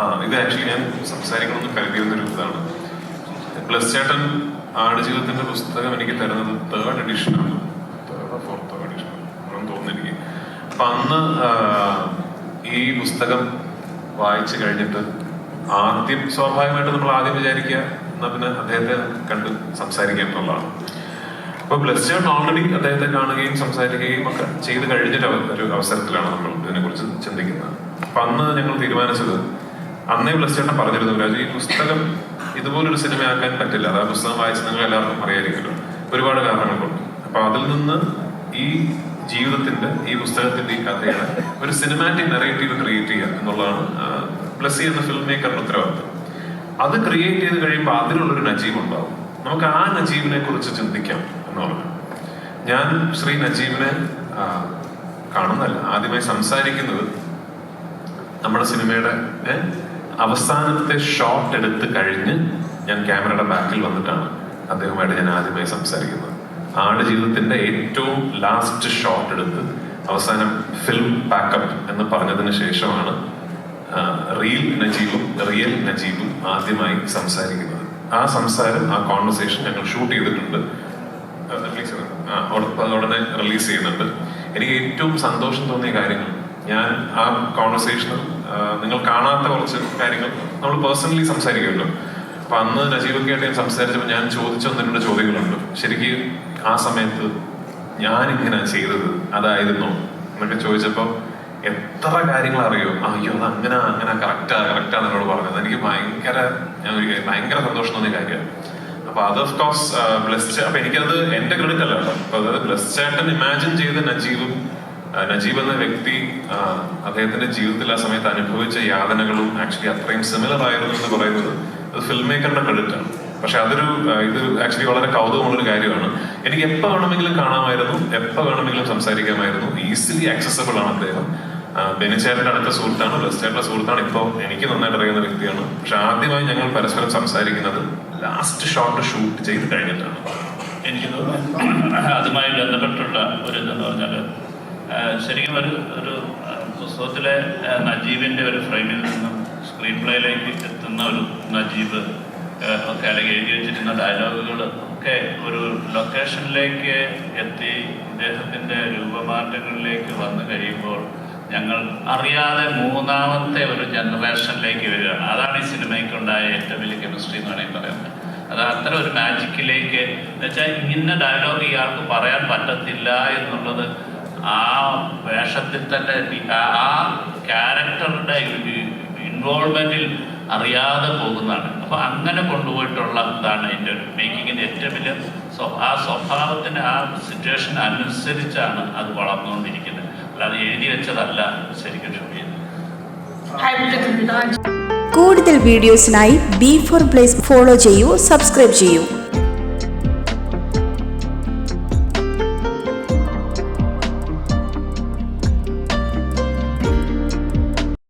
ആ ഇത് ആക്ച്വലി ഞാൻ സംസാരിക്കണമെന്ന് കരുതിയിരുന്നൊരു ഇതാണ്. പ്ലസ് ചേട്ടൻ ആടുജീവിതത്തിന്റെ പുസ്തകം എനിക്ക് തരുന്നത് തേർഡ് എഡിഷനാണ് തേർഡ് ഫോർത്തോ എഡിഷൻ ആണെന്ന് തോന്നുന്നു എനിക്ക്. അപ്പൊ അന്ന് ഈ പുസ്തകം വായിച്ചു കഴിഞ്ഞിട്ട് ആദ്യം സ്വാഭാവികമായിട്ട് നമ്മൾ ആദ്യം വിചാരിക്കുക എന്നാ പിന്നെ അദ്ദേഹത്തെ കണ്ട് സംസാരിക്കുക എന്നുള്ളതാണ്. അപ്പൊ ബ്ലസ് ചേട്ടൻ ഓൾറെഡി അദ്ദേഹത്തെ കാണുകയും സംസാരിക്കുകയും ഒക്കെ ചെയ്ത് കഴിഞ്ഞിട്ട് ഒരു അവസരത്തിലാണ് നമ്മൾ ഇതിനെക്കുറിച്ച് ചിന്തിക്കുന്നത്. അപ്പൊ അന്ന് ഞങ്ങൾ തീരുമാനിച്ചത് അന്നേ ബ്ലസ് ചേട്ടൻ പറഞ്ഞിരുന്നു രാജു ഈ പുസ്തകം ഇതുപോലൊരു സിനിമയാക്കാൻ പറ്റില്ല. അത് പുസ്തകം വായിച്ച് നിങ്ങൾ എല്ലാവർക്കും അറിയായിരിക്കുമല്ലോ. ഒരുപാട് കാരണങ്ങളുണ്ട്. അപ്പൊ അതിൽ നിന്ന് ഈ ജീവിതത്തിന്റെ ഈ പുസ്തകത്തിന്റെ ഈ കഥയുടെ ഒരു സിനിമാറ്റിക് നെറേറ്റീവ് ക്രിയേറ്റ് ചെയ്യുക എന്നുള്ളതാണ് ബ്ലസ്സി എന്ന ഫിലിം മേക്കറിന്റെ ഉത്തരവാദിത്വം അത് ക്രിയേറ്റ് ചെയ്ത് കഴിയുമ്പോൾ അതിലുള്ളൊരു നജീബ് ഉണ്ടാവും. നമുക്ക് ആ നജീബിനെ കുറിച്ച് ചിന്തിക്കാം. എന്ന് ഞാൻ ശ്രീ നജീബിനെ കാണുന്നല്ല ആദ്യമായി സംസാരിക്കുന്നത് നമ്മുടെ സിനിമയുടെ അവസാനത്തെ ഷോട്ട് എടുത്ത് കഴിഞ്ഞ് ഞാൻ ക്യാമറയുടെ ബാക്കിൽ വന്നിട്ടാണ് അദ്ദേഹവുമായിട്ട് ഞാൻ ആദ്യമായി സംസാരിക്കുന്നത്. ആട് ജീവിതത്തിന്റെ ഏറ്റവും ലാസ്റ്റ് ഷോട്ട് എടുത്ത് അവസാനം ഫിലിം പാക്കപ്പ് എന്ന് പറഞ്ഞതിന് ശേഷമാണ് റിയൽ നജീബും റിയൽ നജീബും ആദ്യമായി സംസാരിക്കുന്നത്. ആ സംസാരം ആ കോൺവെർസേഷൻ ഞങ്ങൾ ഷൂട്ട് ചെയ്തിട്ടുണ്ട്. ഉടനെ റിലീസ് ചെയ്യുന്നുണ്ട്. എനിക്ക് ഏറ്റവും സന്തോഷം തോന്നിയ കാര്യങ്ങൾ ഞാൻ ആ കോൺവെർസേഷനിൽ നിങ്ങൾ കാണാത്ത കുറച്ച് കാര്യങ്ങൾ നമ്മൾ പേഴ്സണലി സംസാരിക്കുമല്ലോ. അപ്പൊ അന്ന് നജീബൊക്കെ ആയിട്ട് ഞാൻ സംസാരിച്ചപ്പോൾ ഞാൻ ചോദിച്ചു വന്നിട്ടുള്ള ചോദ്യങ്ങളുണ്ട്. ശരിക്കും ആ സമയത്ത് ഞാൻ ഇങ്ങനെ ചെയ്തത് അതായിരുന്നു എന്നൊക്കെ ചോദിച്ചപ്പോൾ എത്ര കാര്യങ്ങൾ അറിയോ? അയ്യോ അത് അങ്ങനെ അങ്ങനെ കറക്റ്റാ കറക്റ്റാണ് എന്നോട് പറഞ്ഞത്. എനിക്ക് ഭയങ്കര ഭയങ്കര സന്തോഷം തോന്നിയ കാര്യമാണ്. അപ്പൊ അത് ഓഫ് കോഴ്സ് ബ്ലസ് അപ്പൊ എനിക്കത് എന്റെ ക്രെഡിറ്റ് അല്ല അപ്പൊ അതായത് ബ്ലസ് ചേട്ടൻ ഇമാജിൻ ചെയ്ത നജീബും നജീബ് എന്ന വ്യക്തി അദ്ദേഹത്തിന്റെ ജീവിതത്തിൽ ആ സമയത്ത് അനുഭവിച്ച യാതനകളും ആക്ച്വലി അത്രയും സിമിലർ ആയിരുന്നു എന്ന് പറയുന്നത് അത് ഫിലിം മേക്കറിന്റെ ക്രെഡിറ്റ് ആണ്. പക്ഷെ അതൊരു ഇത് ആക്ച്വലി വളരെ കൗതുകമുള്ളൊരു കാര്യമാണ്. എനിക്ക് എപ്പോ വേണമെങ്കിലും കാണാമായിരുന്നു എപ്പോ വേണമെങ്കിലും സംസാരിക്കാമായിരുന്നു. ഈസിലി ആക്സസബിൾ ആണ് അദ്ദേഹം. ആ, ബെനിച്ചേട്ടന്റെ അടുത്ത സുഹൃത്താണ് ബ്ലസ് ചേട്ടന്റെ സുഹൃത്താണ് ഇപ്പോൾ എനിക്ക് നന്നായിട്ട് അറിയുന്ന വ്യക്തിയാണ്. പക്ഷെ ആദ്യമായി ഞങ്ങൾ പരസ്പരം സംസാരിക്കുന്നത് ലാസ്റ്റ് ഷോട്ട് ഷൂട്ട് ചെയ്ത് കഴിഞ്ഞിട്ടാണ്. എനിക്ക് തോന്നുന്നു അതുമായി ബന്ധപ്പെട്ടുള്ള ഒരു ഇതെന്ന് പറഞ്ഞാൽ ശരിക്കും ഒരു ഒരു പുസ്തകത്തിലെ നജീബിന്റെ ഒരു ഫ്രെയിമിൽ നിന്നും സ്ക്രീൻ പ്ലേയിലേക്ക് എത്തുന്ന ഒരു നജീബ് ഒക്കെ അല്ലെങ്കിൽ എഴുതി വെച്ചിരുന്ന ഡയലോഗുകൾ ഒക്കെ ഒരു ലൊക്കേഷനിലേക്ക് എത്തി ഇദ്ദേഹത്തിന്റെ രൂപമാറ്റങ്ങളിലേക്ക് വന്നു കഴിയുമ്പോൾ ഞങ്ങൾ അറിയാതെ മൂന്നാമത്തെ ഒരു ജനറേഷനിലേക്ക് വരികയാണ് അതാണ് ഈ സിനിമയ്ക്കുണ്ടായ ഏറ്റവും വലിയ കെമിസ്ട്രി എന്ന് വേണമെങ്കിൽ പറയുന്നത് അത് അത്ര ഒരു മാജിക്കിലേക്ക് എന്നുവെച്ചാൽ ഇന്ന ഡയലോഗ് ഇയാൾക്ക് പറയാൻ പറ്റത്തില്ല എന്നുള്ളത് ആ വേഷത്തിൽ തന്നെ ആ- ക്യാരക്ടറുടെ ഇൻവോൾവ്മെന്റിൽ അറിയാതെ പോകുന്നതാണ്. അപ്പോൾ അങ്ങനെ കൊണ്ടുപോയിട്ടുള്ള ഇതാണ് അതിന്റെ ഒരു മേക്കിങ്ങിന്റെ ഏറ്റവും വലിയ ആ സ്വഭാവത്തിന് ആ സിറ്റുവേഷൻ അനുസരിച്ചാണ് അത് വളർന്നുകൊണ്ടിരിക്കുന്നത്. അല്ലാതെ എഴുതി വെച്ചതല്ല ശരിക്കും കൂടുതൽ വീഡിയോസിനായി ബി ഫോർ പ്ലേസ് ഫോളോ ചെയ്യൂ സബ്സ്ക്രൈബ് ചെയ്യൂ.